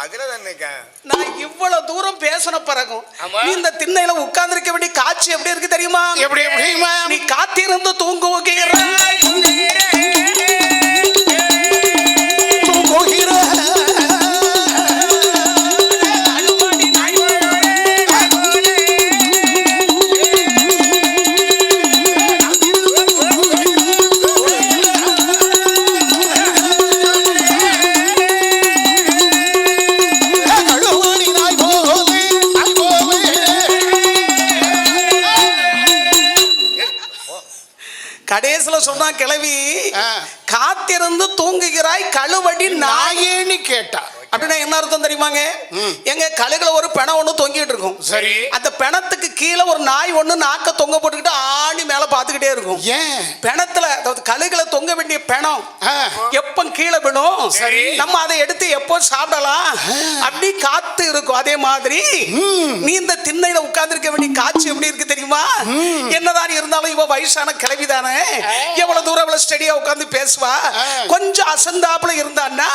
அதுல தானேக்கா நான் இவ்வளவு தூரம் பேசின பிறகும். நீ இந்த திண்ணையில உட்கார்ந்திருக்க வேண்டிய காட்சி எப்படி இருக்கு தெரியுமா? எப்படி எப்படிமா நீ காத்திருந்து தூங்குகிறாய் கடைசில சொன்னா கிளவி. காத்திருந்து தூங்குகிறாய் கழுவடி நாய் நாயேன்னு கேட்டா அப்படின்னா என்ன அர்த்தம் தெரியுமாங்க? எங்க கழுகுல ஒரு பிணம் ஒண்ணு தொங்கிட்டு இருக்கும். சரி. அந்த பிணத்துக்கு கீழே ஒரு நாய் ஒண்ணு நாக்க தொங்க போட்டுக்கிட்டு ஆணி மேல பாத்துக்கிட்டே இருக்கும். ஏன்? பிணத்துல அதாவது கழுகுல தொங்க வேண்டிய பிணம். எப்ப கீழே விழும்? சரி. நம்ம அதை எடுத்து எப்போ சாப்பிடலாம்? அப்படி காத்து இருக்கும். அதே மாதிரி நீ இந்த திண்ணையில உட்கார்ந்திருக்க வேண்டிய காட்சி எப்படி இருக்கு தெரியுமா? என்னதான் இருந்தாலும் இவ வயசான கிளவி தானே எவ்வளவு தூரம் இவ்வளவு ஸ்டெடியா உட்கார்ந்து பேசுவா? கொஞ்சம் அசந்தாப்புல இருந்தான்னா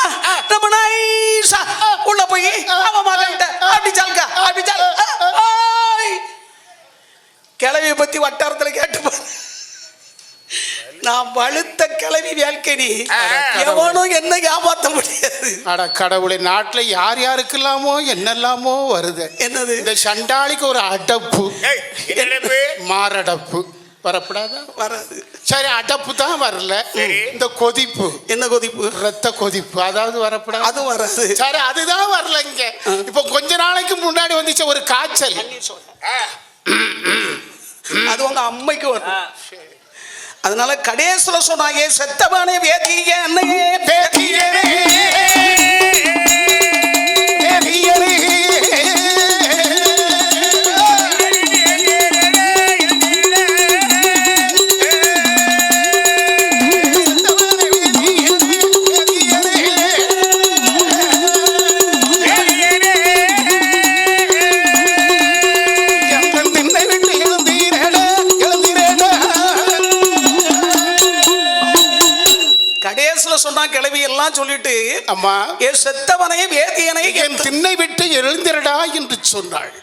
நம்ம நைஸா உள்ள போய் அவன் மகன்கிட்ட அப்படி சால்கா அப்படி சால் ஆய். கிளவியை பத்தி வட்டாரத்துல கேட்டு பாரு. நான் வலுத்த கிளவி வேல்கனி எவனும் என்ன ஏமாத்த முடியாது. அட கடவுளை நாட்டுல யார் யாருக்கெல்லாமோ என்னெல்லாமோ வருது. என்னது? இந்த சண்டாளிக்கு ஒரு அடப்பு. மாரடப்பு. வரப்படாதா? வராது. சரி அடப்பு தான் வரல. இந்த கொதிப்பு. என்ன கொதிப்பு? ரத்த கொதிப்பு. அதாவது வரப்படாது? அது வராது. சரி அதுதான் வரல இங்க. இப்போ கொஞ்ச நாளைக்கு முன்னாடி வந்துச்சு ஒரு காய்ச்சல். அது உங்க அம்மைக்கு வரும். அதனால கடைசியில சொன்னாங்க செத்தவனே வேதிய என்னையே பேதியரே, கடைசியில சொன்னா கிளவி எல்லாம் சொல்லிட்டு அம்மா ஏ செத்தவனை வேதியனை என் திண்ணை விட்டு எழுந்திரடா என்று சொன்னாள்.